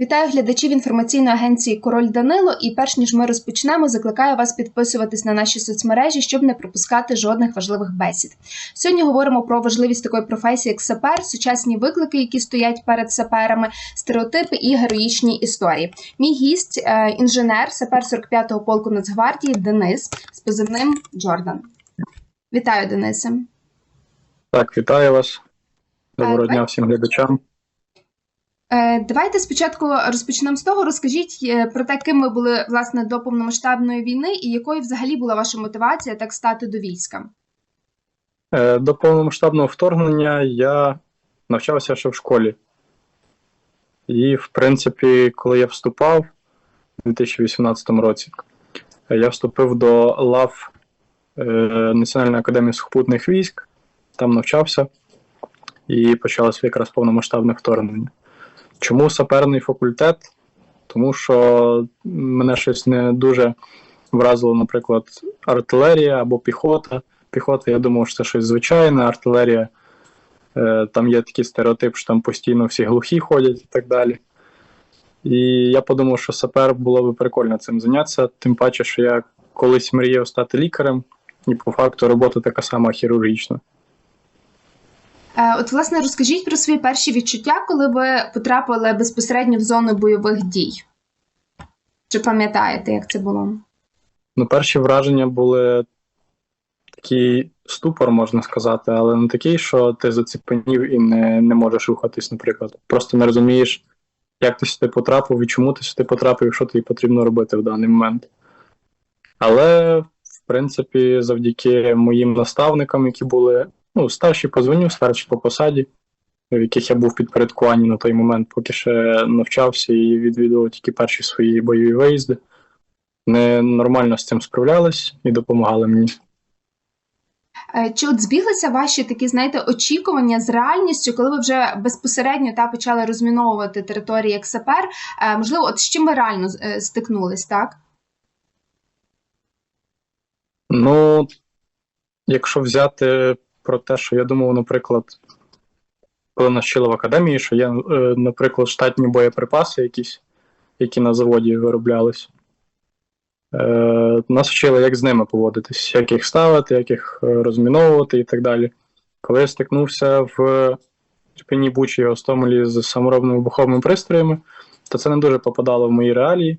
Вітаю глядачів інформаційної агенції Король Данило. І перш ніж ми розпочнемо, закликаю вас підписуватись на наші соцмережі, щоб не пропускати жодних важливих бесід. Сьогодні говоримо про важливість такої професії, як сапер, сучасні виклики, які стоять перед саперами, стереотипи і героїчні історії. Мій гість е, інженер, сапер 45-го полку Нацгвардії Денис з позивним Джордан. Вітаю, Денисе. Так, вітаю вас. Доброго дня всім глядачам. Е, Давайте спочатку розпочнемо з того. Розкажіть е, про те, ким ви були власне до повномасштабної війни, і якою взагалі була ваша мотивація так стати до війська? Е, До повномасштабного вторгнення я навчався ще в школі. І, в принципі, коли я вступав у 2018 році, я вступив до лав Національної академії сухопутних військ, там навчався, і почалося якраз повномасштабне вторгнення. Чому саперний факультет? Тому що мене щось не дуже вразило, наприклад, артилерія або піхота. Піхота, я думав, що це щось звичайне, артилерія. Е, там є такий стереотип, що там постійно всі глухі ходять і так далі. І я подумав, що сапер було би прикольно цим зайнятися, тим паче, що я колись мріяв стати лікарем, і по факту робота така сама хірургічна. Е, От, власне, розкажіть про свої перші відчуття, коли ви потрапили безпосередньо в зону бойових дій. Чи пам'ятаєте, як це було? Ну, перші враження були такий ступор, можна сказати, але не такий, що ти заціпенів і не, не можеш рухатись, наприклад. Просто не розумієш, як ти сюди потрапив і чому ти сюди потрапив, і що тобі потрібно робити в даний момент. Але, в принципі, завдяки моїм наставникам, які були ну, старші по званню, старші по посаді, в яких я був підпорядкуванні на той момент, поки ще навчався і відвідував тільки перші свої бойові виїзди. Вони нормально з цим справлялись і допомагали мені. Е, Чи от збіглися ваші такі, знаєте, очікування з реальністю, коли ви вже безпосередньо та почали розміновувати території як сапер? Е, Можливо, от з чим ви реально е, стикнулись, так? Ну, якщо взяти про те, що я думав, наприклад, коли нас вчили в академії, що є, е, наприклад, штатні боєприпаси якісь, які на заводі вироблялись. Е, нас вчили, як з ними поводитись, як їх ставити, як їх е, розміновувати і так далі. Коли я стикнувся в Чепені Бучі і Остомелі з саморобними вибуховими пристроями, то це не дуже попадало в мої реалії.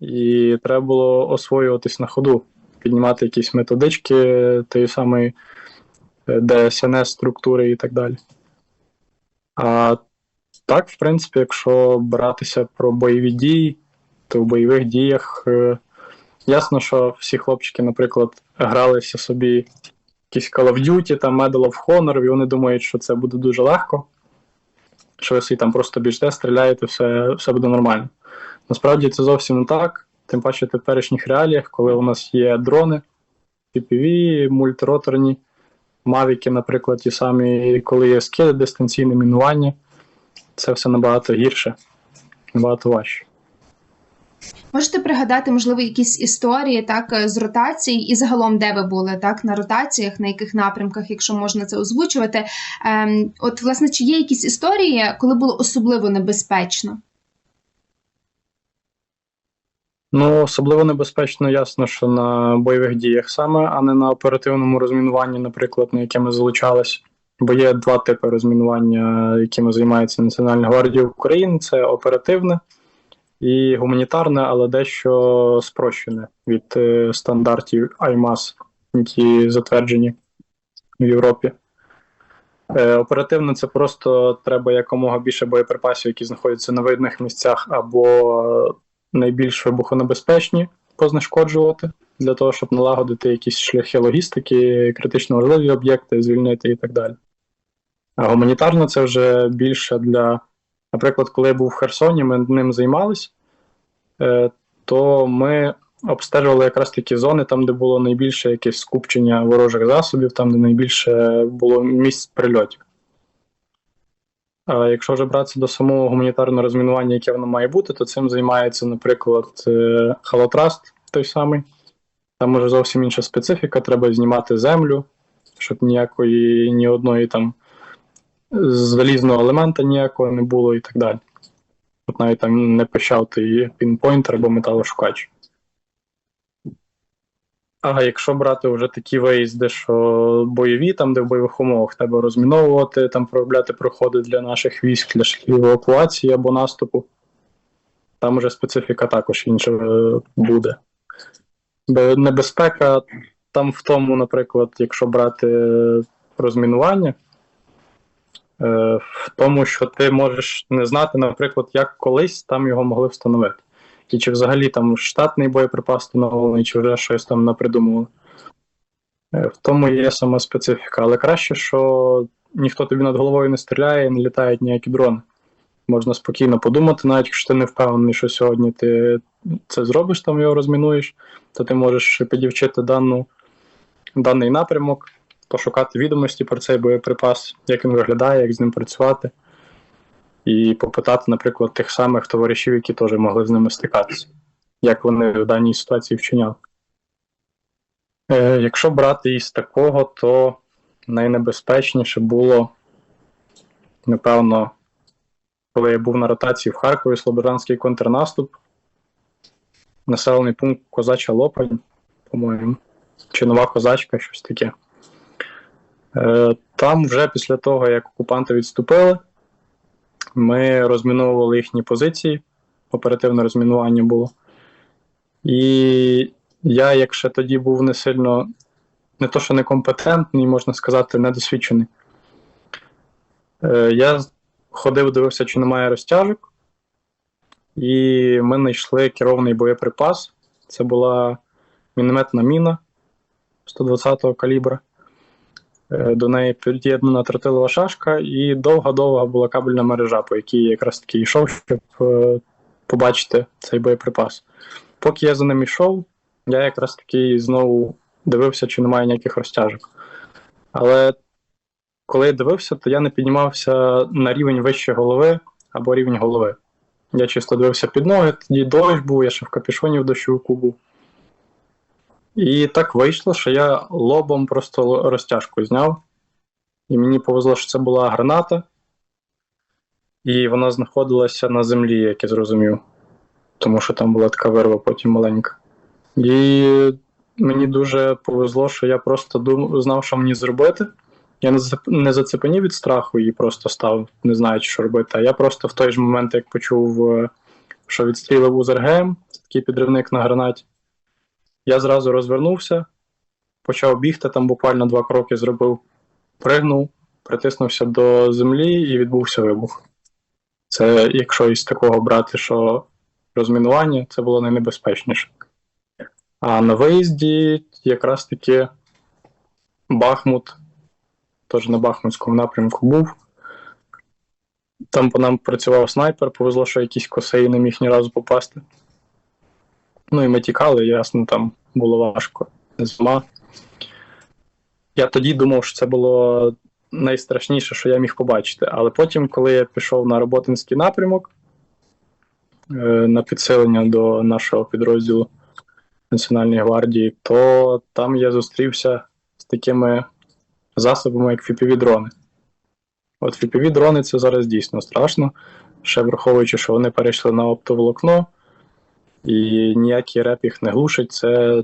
І треба було освоюватись на ходу, піднімати якісь методички тієї самої е, ДСНС структури і так далі. А так, в принципі, якщо братися про бойові дії, то в бойових діях е, ясно, що всі хлопчики, наприклад, гралися собі якісь Call of Duty, там Medal of Honor, і вони думають, що це буде дуже легко, що ви собі там просто біжте, стріляєте, все, все буде нормально. Насправді це зовсім не так, тим паче в теперішніх реаліях, коли у нас є дрони, PPV, мультироторні, мавіки, наприклад, ті самі, коли є скиди, дистанційне мінування, це все набагато гірше, набагато важче. Можете пригадати, можливо, якісь історії так з ротації і загалом, де ви були так на ротаціях, на яких напрямках, якщо можна це озвучувати. Ем, от, власне, чи є якісь історії, коли було особливо небезпечно? Ну, особливо небезпечно, ясно, що на бойових діях саме, а не на оперативному розмінуванні, наприклад, на яке ми залучались. Бо є два типи розмінування, якими займається Національна гвардія України: це оперативне і гуманітарне, але дещо спрощене від е, стандартів IMAS, які затверджені в Європі. Е, оперативно це просто треба якомога більше боєприпасів, які знаходяться на видних місцях, або найбільш вибухонебезпечні познешкоджувати для того, щоб налагодити якісь шляхи логістики, критично важливі об'єкти, звільнити і так далі. А гуманітарно це вже більше для, наприклад, коли я був в Херсоні, ми ним займалися, е, то ми обстежували якраз такі зони, там, де було найбільше якесь скупчення ворожих засобів, там, де найбільше було місць прильотів. А якщо вже братися до самого гуманітарного розмінування, яке воно має бути, то цим займається, наприклад, е, Халотраст той самий. Там уже зовсім інша специфіка, треба знімати землю, щоб ніякої ні одної там залізного елемента ніякого не було і так далі. От навіть там не пищав той пінпойнтер або металошукач. А якщо брати вже такі виїзди, що бойові, там, де в бойових умовах треба розміновувати, там проробляти проходи для наших військ, для шляхів евакуації або наступу, там вже специфіка також інша е, буде. Бо небезпека там в тому, наприклад, якщо брати розмінування, е, в тому, що ти можеш не знати, наприклад, як колись там його могли встановити. І чи взагалі там штатний боєприпас встановлений, чи вже щось там напридумували. Е, В тому є сама специфіка. Але краще, що ніхто тобі над головою не стріляє і не літають ніякі дрони. Можна спокійно подумати, навіть якщо ти не впевнений, що сьогодні ти це зробиш, там його розмінуєш, то ти можеш підівчити дану, даний напрямок, пошукати відомості про цей боєприпас, як він виглядає, як з ним працювати, і попитати, наприклад, тих самих товаришів, які теж могли з ними стикатися, як вони в даній ситуації вчиняли. Е, якщо брати із такого, то найнебезпечніше було, напевно, коли я був на ротації в Харкові, Слобожанський контрнаступ, населений пункт Козача Лопань, по-моєму, чи Нова Козачка, щось таке. Е, Там вже після того, як окупанти відступили, ми розміновували їхні позиції, оперативне розмінування було. І я, як ще тоді був не сильно, не то, що некомпетентний, можна сказати, недосвідчений. Е, Я ходив, дивився, чи немає розтяжок, і ми знайшли керований боєприпас. Це була мінометна міна 120-го калібра. Е, До неї під'єднана тротилова шашка, і довга-довга була кабельна мережа, по якій я якраз таки йшов, щоб е, побачити цей боєприпас. Поки я за ним йшов, я якраз таки знову дивився, чи немає ніяких розтяжок. Але коли я дивився, то я не піднімався на рівень вище голови або рівень голови. Я чисто дивився під ноги, тоді дощ був, я ще в капюшоні в дощовику був. І так вийшло, що я лобом просто розтяжку зняв. І мені повезло, що це була граната, і вона знаходилася на землі, як я зрозумів. Тому що там була така вирва потім маленька. І мені дуже повезло, що я просто дум... знав, що мені зробити. Я не, зацепенів від страху і просто став, не знаючи, що робити. А я просто в той же момент, як почув, е, що відстрілив УЗРГМ, такий підривник на гранаті, я зразу розвернувся, почав бігти, там буквально два кроки зробив, пригнув, притиснувся до землі і відбувся вибух. Це якщо із такого брати, що розмінування, це було найнебезпечніше. А на виїзді якраз таки Бахмут, теж на Бахмутському напрямку був. Там по нам працював снайпер, повезло, що якісь косеї не міг ні разу попасти. Ну і ми тікали, ясно, там було важко. Зима. Я тоді думав, що це було найстрашніше, що я міг побачити. Але потім, коли я пішов на роботинський напрямок е, на підсилення до нашого підрозділу Національної гвардії, то там я зустрівся з такими засобами, як FPV-дрони. От FPV-дрони це зараз дійсно страшно, ще враховуючи, що вони перейшли на оптоволокно, і ніякий реп їх не глушить, це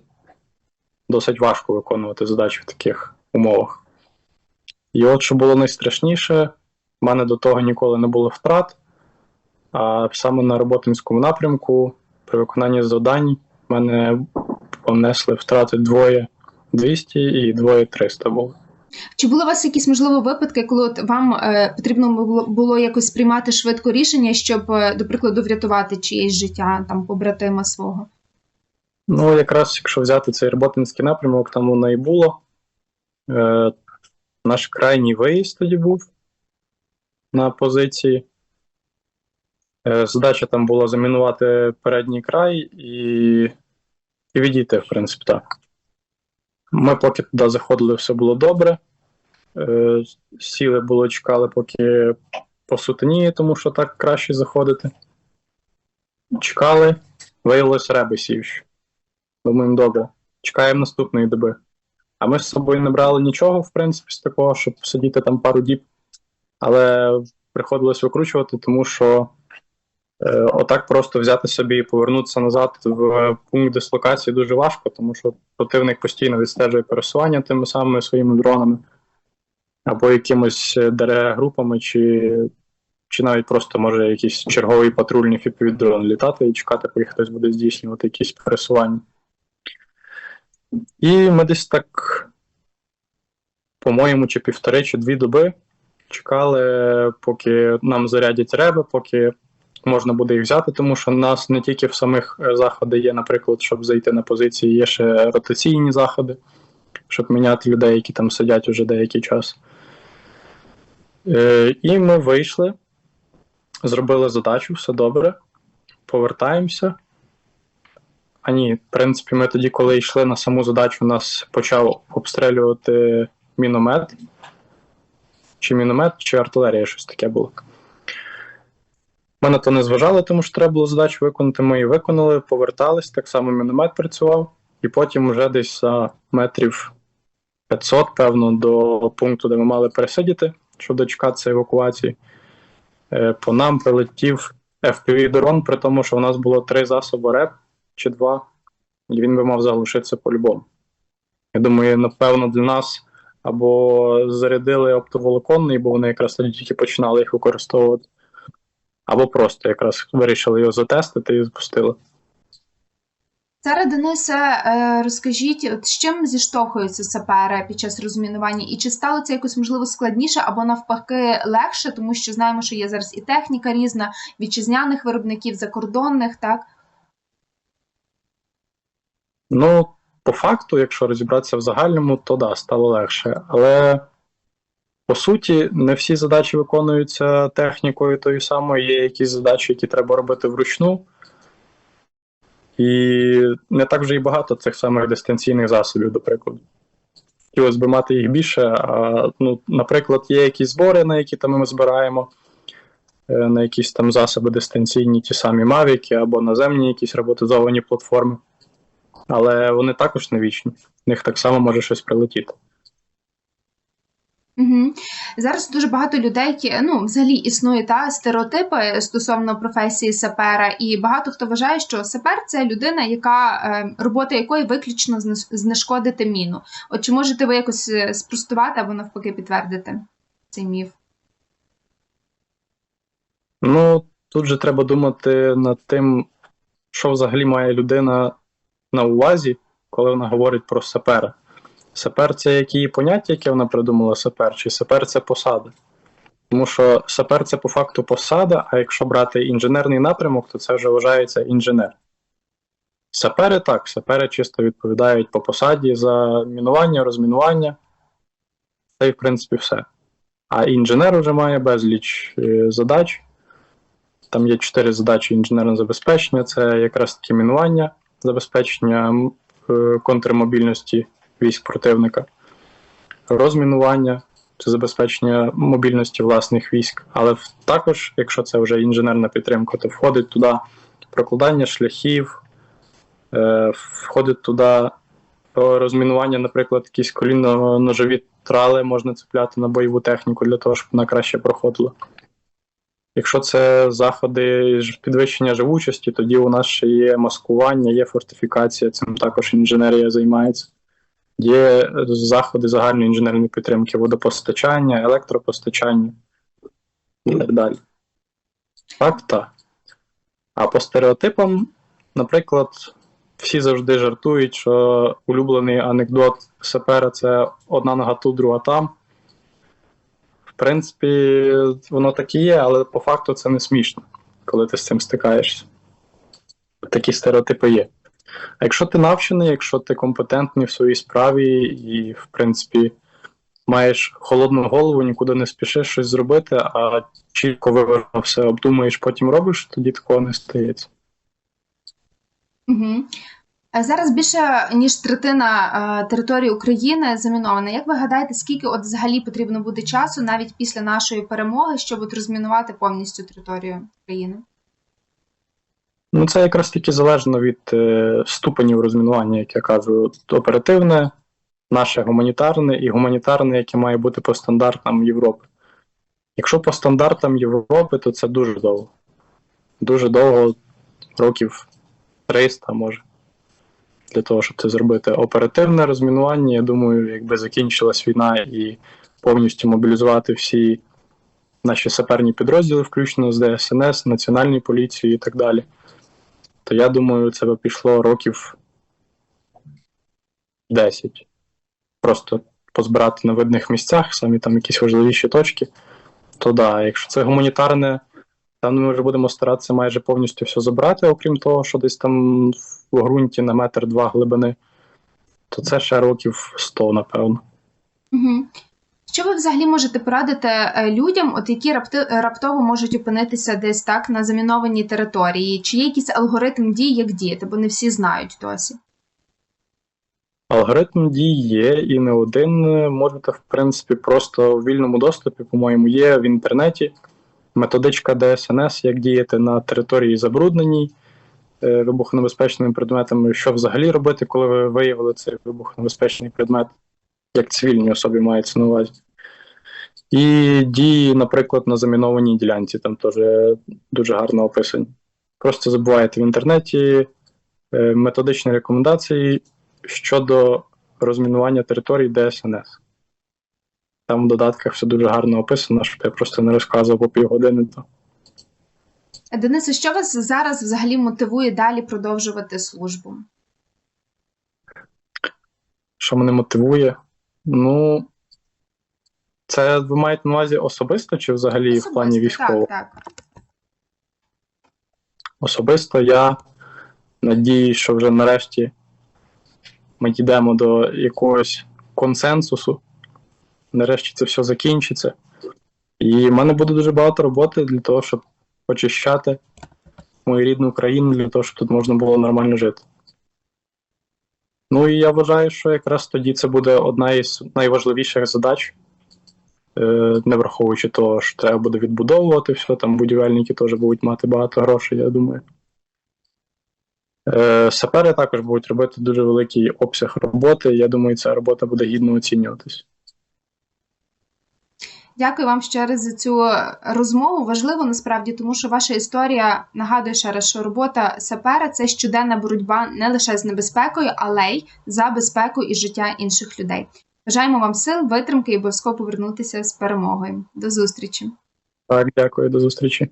досить важко виконувати задачі в таких умовах. І от що було найстрашніше, в мене до того ніколи не було втрат, а саме на роботинському напрямку при виконанні завдань в мене понесли втрати двоє 200 і двоє 300 було. Чи були у вас якісь можливо випадки, коли от вам е, потрібно було, було якось приймати швидко рішення, щоб, е, до прикладу, врятувати чиєсь життя, там побратима свого? Ну, якраз якщо взяти цей роботинський напрямок, там воно і було. Е, наш крайній виїзд тоді був на позиції. Е, задача там була замінувати передній край і, і відійти, в принципі, так. Ми поки туди заходили, все було добре. Е, сіли було, чекали, поки посутеніє, тому що так краще заходити. Чекали, виявилось реби сівші. Думаємо, добре, чекаємо наступної доби. А ми з собою не брали нічого, в принципі, з такого, щоб сидіти там пару діб. Але приходилось викручувати, тому що Отак просто взяти собі і повернутися назад в пункт дислокації дуже важко, тому що противник постійно відстежує пересування тими самими своїми дронами, або якимось ДРГ групами, чи, чи навіть просто може якийсь черговий патрульний фіпівдрон літати і чекати, поки хтось буде здійснювати якісь пересування. І ми десь так, по-моєму, чи півтори, чи дві доби чекали, поки нам зарядять реби, поки можна буде їх взяти, тому що в нас не тільки в самих е, заходи є, наприклад, щоб зайти на позиції, є ще ротаційні заходи, щоб міняти людей, які там сидять уже деякий час. Е, і ми вийшли, зробили задачу, все добре, повертаємося. А ні, в принципі, ми тоді, коли йшли на саму задачу, нас почав обстрілювати міномет. Чи міномет, чи артилерія, щось таке було. Ми на то не зважали, тому що треба було задачу виконати. Ми її виконали, повертались, так само міномет працював, і потім вже десь за метрів 500, певно, до пункту, де ми мали пересидіти, щоб дочекатися евакуації. е, По нам прилетів FPV-дрон, при тому, що у нас було три засоби РЕП чи два, і він би мав заглушитися по-любому. Я думаю, напевно, для нас або зарядили оптоволоконний, бо вони якраз тоді тільки починали їх використовувати, або просто якраз вирішили його затестити і запустили. Зараз, Денисе, е, розкажіть, от з чим зіштовхуються сапери під час розмінування, і чи стало це якось можливо складніше або навпаки легше, тому що знаємо, що є зараз і техніка різна вітчизняних виробників, закордонних, так? Ну, по факту, якщо розібратися в загальному, то да, стало легше. Але по суті, не всі задачі виконуються технікою тою самою, є якісь задачі, які треба робити вручну. І не так вже і багато цих самих дистанційних засобів, до прикладу. Хотілося б мати їх більше. А, ну, наприклад, є якісь збори, на які там ми збираємо, е, на якісь там засоби дистанційні, ті самі Мавіки або наземні якісь роботизовані платформи. Але вони також не вічні. В них так само може щось прилетіти. Угу. Зараз дуже багато людей, які ну взагалі існує та стереотипи стосовно професії сапера, і багато хто вважає, що сапер це людина, яка е, робота якої виключно знешкодити міну. От чи можете ви якось е, спростувати або навпаки підтвердити цей міф? Ну, тут же треба думати над тим, що взагалі має людина на увазі, коли вона говорить про сапера. Сапер це які поняття, яке вона придумала сапер, чи сапер це посада? Тому що сапер це по факту посада, а якщо брати інженерний напрямок, то це вже вважається інженер. Сапери так, сапери чисто відповідають по посаді за мінування, розмінування. Це, в принципі, все. А інженер вже має безліч е, задач. Там є чотири задачі інженерного забезпечення: це якраз таки мінування, забезпечення е, контрмобільності військ противника, розмінування це забезпечення мобільності власних військ. Але також, якщо це вже інженерна підтримка, то входить туди прокладання шляхів, е, входить туди розмінування, наприклад, якісь колінно-ножові трали можна цепляти на бойову техніку для того, щоб вона краще проходила. Якщо це заходи підвищення живучості, тоді у нас ще є маскування, є фортифікація, цим також інженерія займається. Є заходи загальної інженерної підтримки, водопостачання, електропостачання і так далі. Так. А по стереотипам, наприклад, всі завжди жартують, що улюблений анекдот сапера це одна нога тут, друга там. В принципі, воно так і є, але по факту це не смішно, коли ти з цим стикаєшся. Такі стереотипи є. А якщо ти навчений, якщо ти компетентний в своїй справі і, в принципі, маєш холодну голову, нікуди не спішиш щось зробити, а чітко виважено все обдумаєш, потім робиш, тоді такого не стається. Угу. Зараз більше ніж третина е, території України замінована. Як ви гадаєте, скільки от взагалі потрібно буде часу навіть після нашої перемоги, щоб от розмінувати повністю територію країни? Ну, це якраз таки залежно від е, ступенів розмінування, як я кажу, оперативне, наше гуманітарне і гуманітарне, яке має бути по стандартам Європи. Якщо по стандартам Європи, то це дуже довго. дуже довго, років 300 може. Для того, щоб це зробити. Оперативне розмінування, я думаю, якби закінчилась війна і повністю мобілізувати всі наші саперні підрозділи, включно з ДСНС, Національної поліції і так далі. То я думаю, це би пішло років 10. Просто позбирати на видних місцях, самі там якісь важливіші точки. То да, якщо це гуманітарне, там ми вже будемо старатися майже повністю все забрати, окрім того, що десь там в ґрунті на метр-два глибини, то це ще років 100, напевно. Угу. Що ви взагалі можете порадити е, людям, от які раптово можуть опинитися десь так на замінованій території? Чи є якийсь алгоритм дій, як діяти, бо не всі знають досі? Алгоритм дій є, і не один можете, в принципі, просто в вільному доступі, по-моєму, є в інтернеті методичка ДСНС, як діяти на території забрудненій е, вибухонебезпечними предметами, що взагалі робити, коли ви виявили цей вибухонебезпечний предмет, як цивільній особі мається на увазі. І дії, наприклад, на замінованій ділянці, там теж дуже гарно описані. Просто забуваєте в інтернеті е, методичні рекомендації щодо розмінування територій ДСНС. Там в додатках все дуже гарно описано, щоб я просто не розказував по півгодини. То. Денисе, що вас зараз взагалі мотивує далі продовжувати службу? Що мене мотивує? Ну, це ви маєте на увазі особисто чи взагалі в плані військового? Так, так. Особисто я надіюсь, що вже нарешті ми дійдемо до якогось консенсусу. Нарешті це все закінчиться. І в мене буде дуже багато роботи для того, щоб очищати мою рідну країну, для того, щоб тут можна було нормально жити. Ну і я вважаю, що якраз тоді це буде одна із найважливіших задач, е, не враховуючи того, що треба буде відбудовувати все, там будівельники теж будуть мати багато грошей, я думаю. Е, Сапери також будуть робити дуже великий обсяг роботи. Я думаю, ця робота буде гідно оцінюватись. Дякую вам ще раз за цю розмову. Важливо насправді, тому що ваша історія нагадує ще раз, що робота сапера це щоденна боротьба не лише з небезпекою, але й за безпеку і життя інших людей. Бажаємо вам сил, витримки і обов'язково повернутися з перемогою. До зустрічі. Так, дякую, до зустрічі.